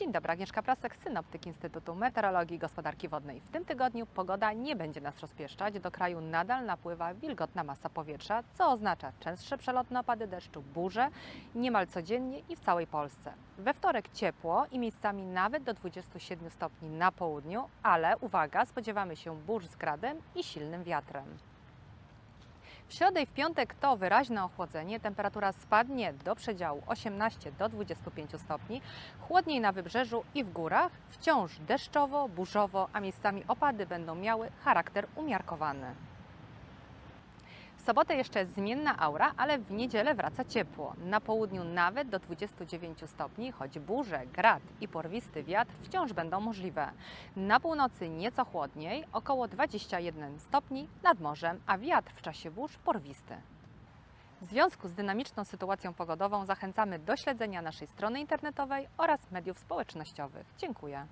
Dzień dobry, Agnieszka Prasek, synoptyk Instytutu Meteorologii i Gospodarki Wodnej. W tym tygodniu pogoda nie będzie nas rozpieszczać. Do kraju nadal napływa wilgotna masa powietrza, co oznacza częstsze przelotne opady deszczu, burze niemal codziennie i w całej Polsce. We wtorek ciepło i miejscami nawet do 27 stopni na południu, ale uwaga, spodziewamy się burz z gradem i silnym wiatrem. W środę i w piątek to wyraźne ochłodzenie. Temperatura spadnie do przedziału 18 do 25 stopni. Chłodniej na wybrzeżu i w górach. Wciąż deszczowo, burzowo, a miejscami opady będą miały charakter umiarkowany. W sobotę jeszcze zmienna aura, ale w niedzielę wraca ciepło. Na południu nawet do 29 stopni, choć burze, grad i porwisty wiatr wciąż będą możliwe. Na północy nieco chłodniej, około 21 stopni nad morzem, a wiatr w czasie burz porwisty. W związku z dynamiczną sytuacją pogodową zachęcamy do śledzenia naszej strony internetowej oraz mediów społecznościowych. Dziękuję.